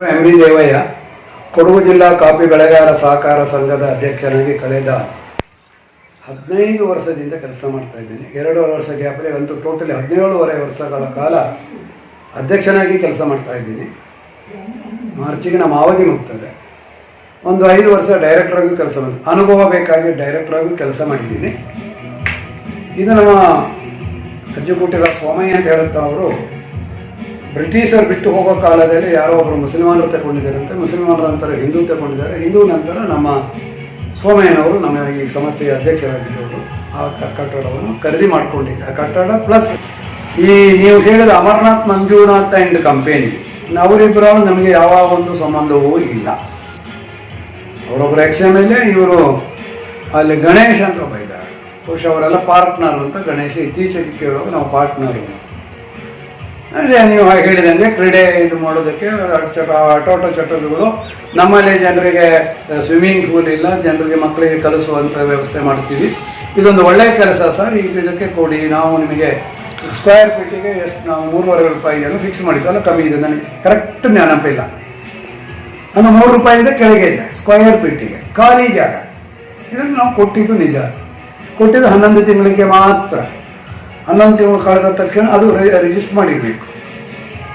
M B Devaiah, Kodagu ಜಿಲ್ಲಾ coffee ಬೆಳೆಗಾರ ಸಹಕಾರ ಸಂಘದ ಅಧ್ಯಕ್ಷನಾಗಿ ಕಳೆದ ಹದಿನೈದು ವರ್ಷದಿಂದ ಕೆಲಸ ಮಾಡ್ತಾ ಇದ್ದೇನೆ. ಎರಡೂವರೆ ವರ್ಷ ಗ್ಯಾಪಲ್ಲಿ ಅಂತೂ ಟೋಟಲಿ ಹದಿನೇಳುವರೆ ವರ್ಷಗಳ ಕಾಲ ಅಧ್ಯಕ್ಷನಾಗಿ ಕೆಲಸ ಮಾಡ್ತಾ ಇದ್ದೀನಿ. ಮಾರ್ಚಿಗೆ ನಮ್ಮ ಅವಧಿ ಮುಗ್ತದೆ. ಒಂದು ಐದು ವರ್ಷ ಡೈರೆಕ್ಟ್ರಾಗೂ ಕೆಲಸ ಮಾಡಿ, ಅನುಭವ ಬೇಕಾಗಿ ಡೈರೆಕ್ಟ್ರಾಗೂ ಕೆಲಸ ಮಾಡಿದ್ದೀನಿ. ಇದು ನಮ್ಮ ಅಜ್ಜುಕುಟ್ಟಿದ ಸೋಮಯ್ಯ ಅಂತ ಹೇಳುತ್ತಾ ಅವರು ಬ್ರಿಟಿಷರು ಬಿಟ್ಟು ಹೋಗೋ ಕಾಲದಲ್ಲಿ ಯಾರೋ ಒಬ್ಬರು ಮುಸಲ್ಮಾನರು ತಗೊಂಡಿದ್ದಾರಂತೆ ಮುಸಲ್ಮಾನರ ನಂತರ ಹಿಂದೂ ತಗೊಂಡಿದ್ದಾರೆ. ಹಿಂದೂ ನಂತರ ನಮ್ಮ ಸೋಮಯ್ಯನವರು ನಮ್ಮ ಈ ಸಂಸ್ಥೆಯ ಅಧ್ಯಕ್ಷರಾಗಿದ್ದವರು. ಆ ಕಟ್ಟಡವನ್ನು ಖರೀದಿ ಮಾಡಿಕೊಂಡಿದ್ದ. ಆ ಕಟ್ಟಡ ಪ್ಲಸ್ ಈ ನೀವು ಹೇಳಿದ ಅಮರ್ನಾಥ್ ಮಂಜುನಾಥ್ ಆ್ಯಂಡ್ ಕಂಪೆನಿ ಅವರಿಬ್ಬರೂ ನಮಗೆ ಯಾವ ಒಂದು ಸಂಬಂಧವೂ ಇಲ್ಲ. ಅವರೊಬ್ಬರು ಎಕ್ಸ್ ಎಂ ಎಲ್ ಎ ಇವರು ಅಲ್ಲಿ ಗಣೇಶ್ ಅಂತ ಒಬ್ಬ ಇದ್ದಾರೆ. ಬಹುಶಃ ಅವರೆಲ್ಲ ಪಾರ್ಟ್ನರ್ ಅಂತ ಗಣೇಶ ಇತ್ತೀಚೆಗೆ ಕೇಳುವಾಗ ನಾವು ಪಾರ್ಟ್ನರು ಅದೇ ನೀವು ಹಾಗೆ ಹೇಳಿದಂಗೆ ಕ್ರೀಡೆ ಇದು ಮಾಡೋದಕ್ಕೆ, ಚಟ ಆಟೋಟ ಚಟಗಳು ನಮ್ಮಲ್ಲಿ ಜನರಿಗೆ ಸ್ವಿಮ್ಮಿಂಗ್ ಪೂಲ್ ಇಲ್ಲ, ಜನರಿಗೆ ಮಕ್ಕಳಿಗೆ ಕಲಿಸುವಂಥ ವ್ಯವಸ್ಥೆ ಮಾಡ್ತೀವಿ. ಇದೊಂದು ಒಳ್ಳೆಯ ಕೆಲಸ ಸರ್ ಈಗ ಇದಕ್ಕೆ ಕೊಡಿ ನಾವು ನಿಮಗೆ ಸ್ಕ್ವೇರ್ ಫೀಟಿಗೆ ಎಷ್ಟು, ನಾವು ಮೂರುವರೆ ರೂಪಾಯಿಯನ್ನು ಫಿಕ್ಸ್ ಮಾಡಿದ್ವಲ್ಲ ಕಮ್ಮಿ ಇದೆ, ನನಗೆ ಕರೆಕ್ಟ್ ನೆನಪಿಲ್ಲ ನಾನು ಮೂರು ರೂಪಾಯಿಂದ ಕೆಳಗೆ ಇದೆ ಸ್ಕ್ವೇರ್ ಫೀಟಿಗೆ ಖಾಲಿ ಜಾಗ. ಇದನ್ನು ನಾವು ಕೊಟ್ಟಿದ್ದು ನಿಜ. ಕೊಟ್ಟಿದ್ದು ಹನ್ನೊಂದು ತಿಂಗಳಿಗೆ ಮಾತ್ರ. ಹನ್ನೊಂದು ತಿಂಗಳು ಕಳೆದ ತಕ್ಷಣ ಅದು ರಿಜಿಸ್ಟರ್ ಮಾಡಿರಬೇಕು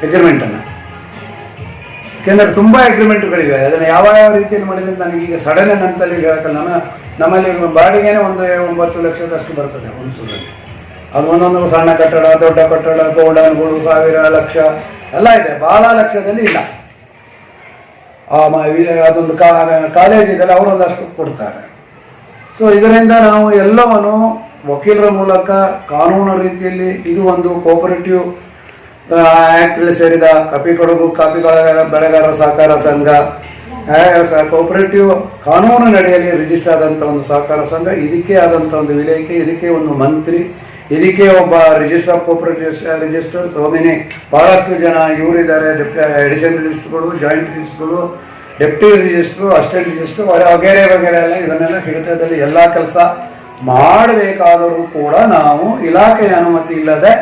ಅಗ್ರಿಮೆಂಟನ್ನು ಯಾಕೆಂದರೆ ತುಂಬ ಅಗ್ರಿಮೆಂಟ್ಗಳಿವೆ ಅದನ್ನು ಯಾವ ಯಾವ ರೀತಿಯಲ್ಲಿ ಮಾಡಿದ್ರೆ ಅಂತ ನನಗೀಗ ಸಡನ್ ನಂತಲ್ಲಿ ಹೇಳೋಕ್ಕಲ್ಲ. ನಮ್ಮ ನಮ್ಮಲ್ಲಿ ಬಾಡಿಗೆನೇ ಒಂದು ಒಂಬತ್ತು ಲಕ್ಷದಷ್ಟು ಬರ್ತದೆ ಒಂದು ಸೂರಲ್ಲಿ ಅದು ಒಂದೊಂದು ಸಣ್ಣ ಕಟ್ಟಡ, ದೊಡ್ಡ ಕಟ್ಟಡ, ಗೋಲ್ಡನ್ಗಳು, ಸಾವಿರ, ಲಕ್ಷ, ಎಲ್ಲ ಇದೆ. ಭಾಳ ಲಕ್ಷದಲ್ಲಿ ಇಲ್ಲ. ಆ ಅದೊಂದು ಕಾ ಕಾಲೇಜ್ ಇದೆಲ್ಲ ಅವರೊಂದಷ್ಟು ಕೊಡ್ತಾರೆ. ಸೊ ಇದರಿಂದ ನಾವು ಎಲ್ಲವನ್ನು ವಕೀಲರ ಮೂಲಕ ಕಾನೂನು ರೀತಿಯಲ್ಲಿ ಇದು ಒಂದು ಕೋಪರೇಟಿವ್ ಆ್ಯಕ್ಟಲ್ಲಿ ಸೇರಿದ ಕಾಪಿ ಕೊಡಗು ಬೆಳೆಗಾರ- ಬೆಳೆಗಾರರ ಸಹಕಾರ ಸಂಘ ಕೋಪರೇಟಿವ್ ಕಾನೂನು ನಡೆಯಲ್ಲಿ ರಿಜಿಸ್ಟರ್ ಆದಂಥ ಒಂದು ಸಹಕಾರ ಸಂಘ, ಇದಕ್ಕೆ ಆದಂಥ ಒಂದು ವಿಲೇಖೆ ಇದಕ್ಕೆ ಒಂದು ಮಂತ್ರಿ, ಇದಕ್ಕೆ ಒಬ್ಬ ರಿಜಿಸ್ಟರ್ ಆಫ್ ಕೋಪರೇಟಿವ್ ರಿಜಿಸ್ಟರ್ ಸೋಮಿನಿ ಬಹಳಷ್ಟು ಜನ ಇವರಿದ್ದಾರೆ ಡೆಪ್ಟಿ ಎಡಿಷನ್ ರಿಜಿಸ್ಟರ್ಗಳು ಜಾಯಿಂಟ್ ರಿಜಿಸ್ಟರ್ಗಳು ಡೆಪ್ಟಿ ರಿಜಿಸ್ಟ್ರು ಅಸ್ಟೆಂಟ್ ರಿಜಿಸ್ಟ್ರು ವಗೇರೆ ವಗೇರೆ ಎಲ್ಲ ಇದನ್ನೆಲ್ಲ ಹಿಡಿತದಲ್ಲಿ ಎಲ್ಲ ಕೆಲಸ ಮಾಡಬೇಕಾದರೂ ಕೂಡ ನಾವು ಇಲಾಖೆಯ ಅನುಮತಿ ಇಲ್ಲದೆ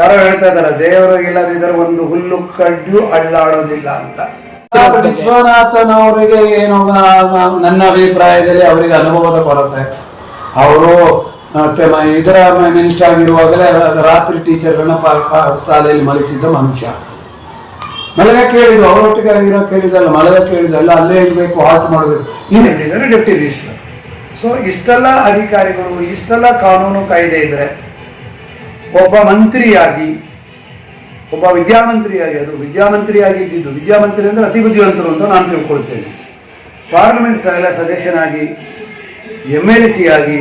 ಯಾರೋ ಹೇಳ್ತಾ ಇದ್ದಾರೆ ದೇವರು ಇಲ್ಲದಿದ್ದರೆ ಒಂದು ಹುಲ್ಲು ಕಡ್ಡು ಅಳ್ಳಾಡೋದಿಲ್ಲ ಅಂತ. ವಿಶ್ವನಾಥನ್ ಅವರಿಗೆ ಏನು ನನ್ನ ಅಭಿಪ್ರಾಯದಲ್ಲಿ ಅವರಿಗೆ ಅನುಭವದ ಕೊರತೆ. ಅವರು ಇದರ ಮಿನಿಸ್ಟರ್ ಆಗಿರುವಾಗಲೇ ರಾತ್ರಿ ಟೀಚರ್ಗಳನ್ನ ಶಾಲೆಯಲ್ಲಿ ಮಲಗಿಸಿದ್ದ ಮನುಷ್ಯ. ಮಲಗ ಕೇಳಿದ್ರು ಅವರೊಟ್ಟಿಗೆ ಇರೋ ಕೇಳಿದಲ್ಲ ಮಲಗ ಕೇಳಿದ್ರಲ್ಲ ಅಲ್ಲೇ ಇರಬೇಕು ಹಾಟ್ ಮಾಡಬೇಕು. ಏನು ಹೇಳಿದ್ರೆ ಡೆಪ್ಟಿ ರಿಜಿಸ್ಟರ್. ಸೊ ಇಷ್ಟೆಲ್ಲ ಅಧಿಕಾರಿಗಳು, ಇಷ್ಟೆಲ್ಲ ಕಾನೂನು ಕಾಯ್ದೆ ಇದ್ರೆ ಒಬ್ಬ ಮಂತ್ರಿಯಾಗಿ, ಒಬ್ಬ ವಿದ್ಯಾಮಂತ್ರಿಯಾಗಿ, ಅದು ವಿದ್ಯಾಮಂತ್ರಿಯಾಗಿ ಇದ್ದಿದ್ದು ವಿದ್ಯಾಮಂತ್ರಿ ಅಂದರೆ ಅತಿ ಬುದ್ಧಿವಂತರು ಅಂತ ನಾನು ತಿಳ್ಕೊಳ್ತೇನೆ. ಪಾರ್ಲಿಮೆಂಟ್ ಸಲ, ಸದಸ್ಯನಾಗಿ ಎಂ ಎಲ್ ಸಿ ಆಗಿ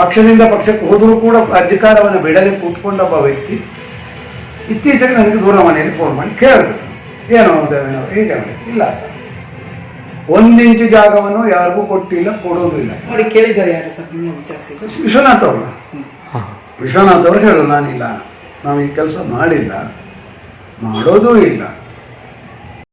ಪಕ್ಷದಿಂದ ಪಕ್ಷಕ್ಕೆ ಹೋದರೂ ಕೂಡ ಅಧಿಕಾರವನ್ನು ಬಿಡದೆ ಕೂತ್ಕೊಂಡ ಒಬ್ಬ ವ್ಯಕ್ತಿ, ಇತ್ತೀಚೆಗೆ ನನಗೆ ದೂರವಾಣಿಯಲ್ಲಿ ಫೋನ್ ಮಾಡಿ ಕೇಳಿದ್ರು ಏನು ಹೇಗೆ ಇಲ್ಲ ಸರ್. ಒಂದಿಂಚು ಜಾಗವನ್ನು ಯಾರಿಗೂ ಕೊಟ್ಟಿಲ್ಲ ಕೊಡೋದಿಲ್ಲ. ನೋಡಿ ಕೇಳಿದ್ದಾರೆ ಯಾರು ಸರ್ ನಿನ್ನೆ ವಿಚಾರಿಸಿ. ವಿಶ್ವನಾಥ್ ಅವರು. ವಿಶ್ವನಾಥ್ ಅವರು ಹೇಳು ನಾನಿಲ್ಲ. ನಾವು ಈ ಕೆಲಸ ಮಾಡಿಲ್ಲ. ಮಾಡೋದೂ ಇಲ್ಲ.